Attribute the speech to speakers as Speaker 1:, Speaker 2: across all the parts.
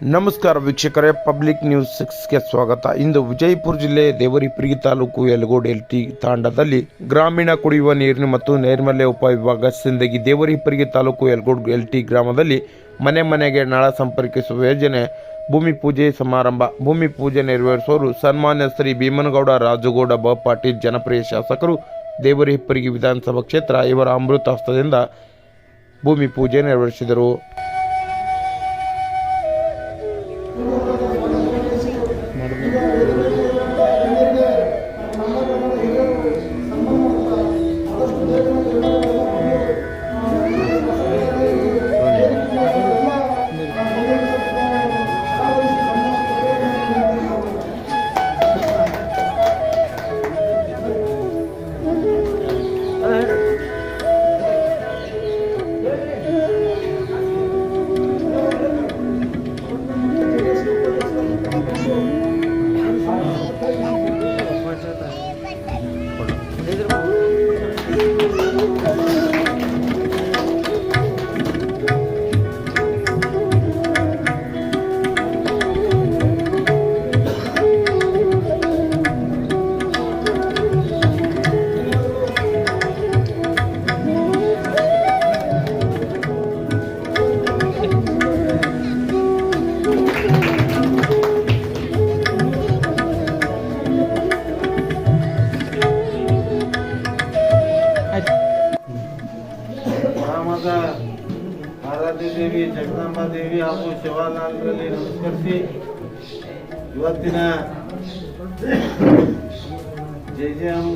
Speaker 1: ನಮಸ್ಕಾರ ವೀಕ್ಷಕರೇ, public news ಸಿಕ್ಸ್ಗೆ ಸ್ವಾಗತ. ಇಂದು ವಿಜಯಪುರ ಜಿಲ್ಲೆ ದೇವರಿಪುರಿ ತಾಲೂಕು ಯಲಗೋಡ್ ಎಲ್ ಟಿ ತಾಂಡದಲ್ಲಿ ಗ್ರಾಮೀಣ ಕುಡಿಯುವ ನೀರಿನ ಮತ್ತು ನೈರ್ಮಲ್ಯ ಉಪವಿಭಾಗ ಸಿಂದಗಿ ದೇವರಿಪುರಿಗೆ ತಾಲೂಕು ಯಲಗೋಡ್ ಎಲ್ ಟಿ ಗ್ರಾಮದಲ್ಲಿ ಮನೆ ಮನೆಗೆ ನಳ ಸಂಪರ್ಕಿಸುವ ಯೋಜನೆ ಭೂಮಿ ಪೂಜೆ ಸಮಾರಂಭ. ಭೂಮಿ ಪೂಜೆ ನೆರವೇರಿಸುವವರು ಸನ್ಮಾನ್ಯ ಶ್ರೀ ಭೀಮನಗೌಡ, ರಾಜುಗೌಡ, ಬ ಜನಪ್ರಿಯ ಶಾಸಕರು ದೇವರಿಹಿಪ್ಪರಿಗೆ ವಿಧಾನಸಭಾ ಕ್ಷೇತ್ರ ಇವರ ಅಮೃತ ಹಸ್ತದಿಂದ ಭೂಮಿ ಪೂಜೆ ನೆರವೇರಿಸಿದರು.
Speaker 2: ದೇವಿ, ಜಗದಾಂಬಾ ದೇವಿ ಹಾಗೂ ಶಿವಾನಂದರಲ್ಲಿ ನಮಸ್ಕರಿಸಿ ಇವತ್ತಿನ ಜೆ ಜೆ ಎಂ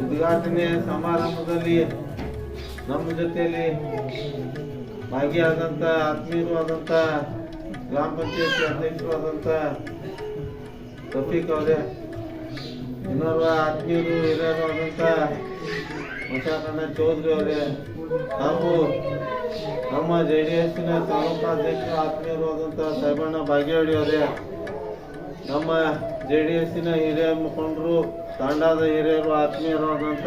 Speaker 2: ಉದ್ಘಾಟನೆ ಸಮಾರಂಭದಲ್ಲಿ ನಮ್ಮ ಜೊತೆಯಲ್ಲಿ ಭಾಗಿಯಾದಂಥ ಆತ್ಮೀಯರು ಗ್ರಾಮ ಪಂಚಾಯತಿ ಅಧ್ಯಕ್ಷರು ಆದಂಥ ರಫೀಕ್ ಅವರೇ ಇನ್ನೊಬ್ಬ ಆತ್ಮೀಯರು, ಹಿರಿಯರು ಮಶಾಕಣ್ಣ ಚೌಧರಿ ಅವರೇ ಹಾಗೂ ನಮ್ಮ ಜೆ ಡಿ ಎಸ್ಸಿನ ತಾಲೂಕು ಅಧ್ಯಕ್ಷ ಆತ್ಮೀಯರಾದಂತಹ ಆದಂಥ ಸಾಹೇಬಣ್ಣ ಬಾಗೇವಾಡಿ ಅವರೇ ನಮ್ಮ ಜೆ ಡಿ ಎಸ್ಸಿನ ಹಿರಿಯ ಮುಖಂಡರು ತಾಂಡಾದ ಹಿರಿಯರು ಆತ್ಮೀಯರಾದಂಥ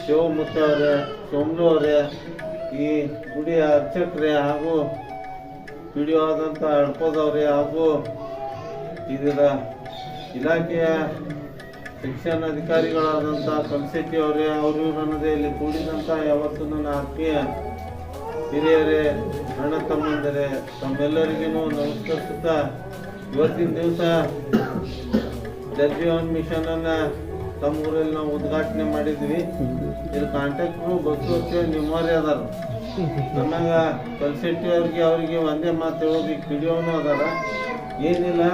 Speaker 2: ಶಿವಮೂರ್ತಿ ಅವರೇ ಸೋಮ್ಲು ಅವರೇ ಈ ಗುಡಿಯ ಅರ್ಚಕರೇ ಹಾಗೂ ಪಿ ಡಿ ಆದಂಥ ಅಡ್ಕೋದವ್ರೆ ಹಾಗೂ ಇದರ ಇಲಾಖೆಯ ಶಿಕ್ಷಣ ಅಧಿಕಾರಿಗಳಾದಂಥ ಕಲ್ಸೆಟ್ಟಿ ಅವರೇ, ಅವರು ನನ್ನದೇ ಇಲ್ಲಿ ಕೂಡಿದಂಥ ಯಾವತ್ತೂ ನನ್ನ ಆತ್ಮೀಯ ಹಿರಿಯರೇ, ಅಣ್ಣ ತಮ್ಮಂದರೆ ತಮ್ಮೆಲ್ಲರಿಗೂ ನಮಸ್ಕರಿಸುತ್ತಾ ಇವತ್ತಿನ ದಿವಸ ಜಲ್ಜೀವನ್ ಮಿಷನನ್ನು ತಮ್ಮ ಊರಲ್ಲಿ ನಾವು ಉದ್ಘಾಟನೆ ಮಾಡಿದ್ವಿ. ಇಲ್ಲಿ ಕಾಂಟ್ಯಾಕ್ಟ್ರು ಬಸ್ಸು ಹೋಗ್ತೇವೆ ನಿಮ್ಮವರೇ ಅದಾರ. ನನಗೆ ಕಲ್ಸೆಟ್ಟಿ ಅವ್ರಿಗೆ, ಅವರಿಗೆ ಒಂದೇ ಮಾತು ಹೇಳೋದು ಈಗ ಪಿಡಿಯೋನು ಅದಾರ. ಏನಿಲ್ಲ,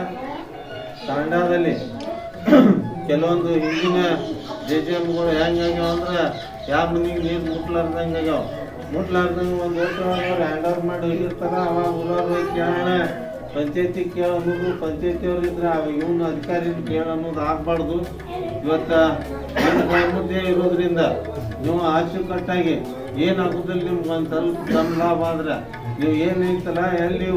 Speaker 2: ತಾಂಡಾದಲ್ಲಿ ಕೆಲವೊಂದು ಹಿಂದಿನ ಜೆ ಜೆ ಎಮ್ಗಳು ಹೆಂಗಾಗ್ಯಾವ ಅಂದ್ರೆ, ಯಾವ ಮನೆಗೆ ನೀರು ಮುಟ್ಲಾರ್ದಂಗೆ ಆಗ್ಯಾವ. ಮುಟ್ಲಾರ್ದಂಗೆ ಒಂದು ವರ್ಷ ಹ್ಯಾಂಡ್ ಓವರ್ ಮಾಡಿ ಹೋಗಿರ್ತಾರ, ಅವಾಗ ಹೋಗಿ ಕೇಳೋಣ ಪಂಚಾಯತಿ ಕೇಳ ಅನ್ನೋದು ಪಂಚಾಯತಿ ಅವ್ರು ಇದ್ರೆ ಇವನು ಅಧಿಕಾರಿ ಕೇಳ ಅನ್ನೋದು ಆಗ್ಬಾರ್ದು. ಇವತ್ತು ಗ್ರಾಮದ್ದೇ ಇರೋದ್ರಿಂದ ನೀವು ಅಚ್ಚುಕಟ್ಟಾಗಿ ಏನಾಗುದಲ್ಲಿ ನಿಮ್ಗೆ ಒಂದು ಸ್ವಲ್ಪ ತಮ್ಮ ಲಾಭ ಆದ್ರೆ ನೀವು ಏನೈತಲ್ಲ ಎಲ್ಲಿ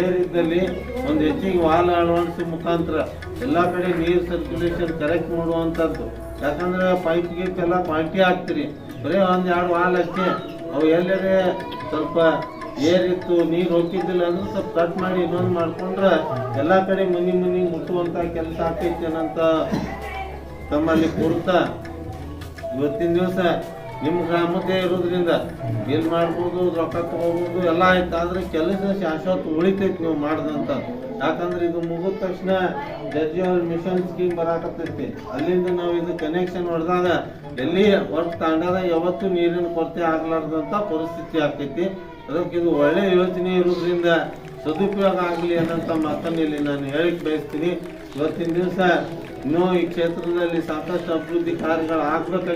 Speaker 2: ಏರಿದ್ದಲ್ಲಿ ಒಂದು ಹೆಚ್ಚಿಗೆ ವಾಲ್ ಅಳವಡಿಸೋ ಮುಖಾಂತರ ಎಲ್ಲ ಕಡೆ ನೀರು ಸರ್ಕ್ಯುಲೇಷನ್ ಕರೆಕ್ಟ್ ಮಾಡುವಂಥದ್ದು. ಯಾಕಂದ್ರೆ ಪೈಪ್ ಗೀಪ್ ಎಲ್ಲ ಪಾಲ್ಟಿ ಹಾಕ್ತೀರಿ. ಬರೀ ಒಂದು ಎರಡು ವಾಲ್ ಅಷ್ಟೇ. ಅವು ಎಲ್ಲೆಡೆ ಸ್ವಲ್ಪ ಏರಿತ್ತು, ನೀರು ಹೋಗಿದ್ದಿಲ್ಲ ಅಂದ್ರೆ ಸ್ವಲ್ಪ ಕಟ್ ಮಾಡಿ ಇನ್ನೊಂದು ಮಾಡ್ಕೊಂಡ್ರೆ ಎಲ್ಲ ಕಡೆ ಮನಿ ಮನಿ ಮುಟ್ಟುವಂಥ ಕೆಲಸ ಆಗ್ತೈತೇನಂತ ತಮ್ಮಲ್ಲಿ ಕೂರ್ತಾ ಇವತ್ತಿನ ದಿವಸ ನಿಮ್ಮ ಗ್ರಾಮದೇ ಇರೋದ್ರಿಂದ ಏನ್ ಮಾಡ್ಬೋದು, ರೊಕ್ಕ ತಗೋಬಹುದು ಎಲ್ಲ ಆಯ್ತು. ಆದ್ರೆ ಕೆಲಸ ಶಾಶ್ವತ ಉಳಿತೈತಿ ನೀವು ಮಾಡ್ದಂತ. ಯಾಕಂದ್ರೆ ಇದು ಮುಗಿದ ತಕ್ಷಣ ಜಡ್ಜಿ ಮಿಷನ್ ಸ್ಕೀಮ್ ಬರಾಕತ್ತೈತಿ. ಅಲ್ಲಿಂದ ನಾವು ಇದು ಕನೆಕ್ಷನ್ ಹೊಡೆದಾಗ ಎಲ್ಲಿ ಹೊರ್ಟ್ ತಾಂಡದ ಯಾವತ್ತೂ ನೀರಿನ ಕೊರತೆ ಆಗ್ಲಾರ್ದಂತ ಪರಿಸ್ಥಿತಿ ಆಗ್ತೈತಿ. ಅದಕ್ಕೆ ಇದು ಒಳ್ಳೆ ಯೋಚನೆ ಇರೋದ್ರಿಂದ ಸದುಪಯೋಗ ಆಗಲಿ ಅನ್ನೋಂಥ ಮಾತನ್ನು ಇಲ್ಲಿ ನಾನು ಹೇಳಿಕ್ ಬಯಸ್ತೀನಿ. ಇವತ್ತಿನ ದಿವಸ ಇನ್ನೂ ಈ ಕ್ಷೇತ್ರದಲ್ಲಿ ಸಾಕಷ್ಟು ಅಭಿವೃದ್ಧಿ ಕಾರ್ಯಗಳು ಆಗ್ಬೇಕಾಗಿ